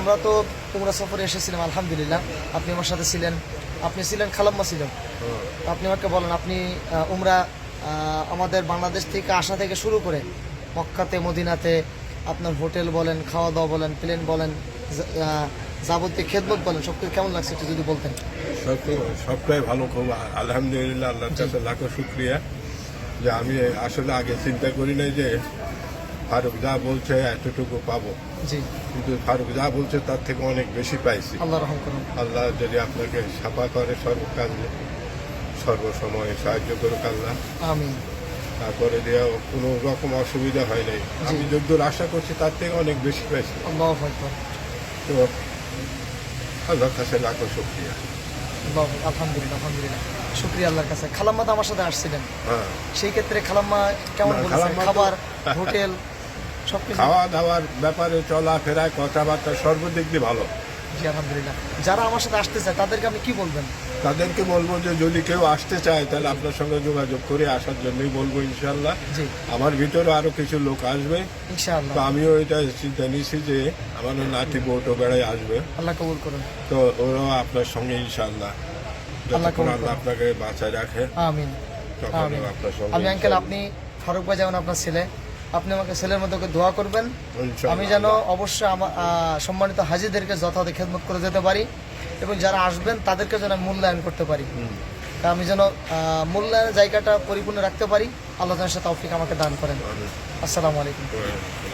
আমরা তো উমরা সফরে এসেছিলাম, আলহামদুলিল্লাহ। আপনি আমার সাথে ছিলেন। আপনি ছিলেন খালাম্মা ছিলেন। আপনি আমাকে বলেন, আপনি উমরা আমাদের বাংলাদেশ থেকে আসা থেকে শুরু করে মক্কাতে, মদিনাতে আপনার হোটেল বলেন খাওয়া দাওয়া বলেন, প্লেন বলেন যাবতীয় খেদমত বলেন সব কিছু কেমন লাগছে একটু যদি বলতেন? সবটাই ভালো খুব আলহামদুলিল্লাহ আল্লাহর কাছে লাখো শুক্রিয়া। যে আমি আসলে আগে চিন্তা করি নাই যে ফারুক যা বলছে এতটুকু পাবো। কিন্তু ফারুক যা বলছে তার থেকে অনেক বেশি পাইছি। আল্লাহ রহম করুন। আল্লাহ যদি আপনাকে সাফা করে সর্বকাজে সর্বসময় সাহায্য করুক আল্লাহ। আমি তারপরে দেওয়া কোনো রকম অসুবিধা হয় নাই। আমি যদ্দূর আশা করছি তার থেকে অনেক বেশি পাইছি। আল্লাহ তো আল্লাহর কাছে লাখো শুক্রিয়া। বাবু আলহামদুলিল্লাহ আলহামদুলিল্লাহ। শুক্রিয়া আল্লাহর কাছে। খালাম্মা তো আমার সাথে আসছিলেন। হ্যাঁ। সেই ক্ষেত্রে খালাম্মা কেমন বলেছেন খাবার হোটেল সব খাওয়া দাওয়ার ব্যাপারে চলাফেরা কথাবার্তা সর্বদিক দিয়ে ভালো। জি আলহামদুলিল্লাহ। যারা আমার সাথে আসতে চায় তাদেরকে আপনি কি বলবেন? তাদেরকে বলব যে যদি কেউ আসতে চায় তাহলে আপনার সঙ্গে যোগাযোগ করে আসার জন্যই বলব ইনশাল্লাহ জি। আমার ভিতরে আরও কিছু লোক আসবে। ইনশাআল্লাহ। তো আমিও এটা চিন্তা নিয়েছি যে আমার নাতি বউটো বেড়ায় আসবে। আল্লাহ কবুল করুন। তো ওরাও আপনার সঙ্গে ইনশাল্লাহ আল্লাহ যতক্ষণ আল্লাহ আপনাকে বাঁচায় রাখে আমিন। তখন আপনার সঙ্গে আমি আঙ্কেল। আপনি ফারুক ভাই যেমন আপনার ছেলে আপনি আমাকে ছেলের মতো ধোয়া দোয়া করবেন। আমি যেন অবশ্যই আমার সম্মানিত হাজিদেরকে যথাযথ খেদমত করে যেতে পারি এবং যারা আসবেন তাদেরকে যেন মূল্যায়ন করতে পারি। তা আমি যেন মূল্যায়নের জায়গাটা পরিপূর্ণ রাখতে পারি। আল্লাহ সাথে তৌফিক আমাকে দান করেন। আসসালামু আলাইকুম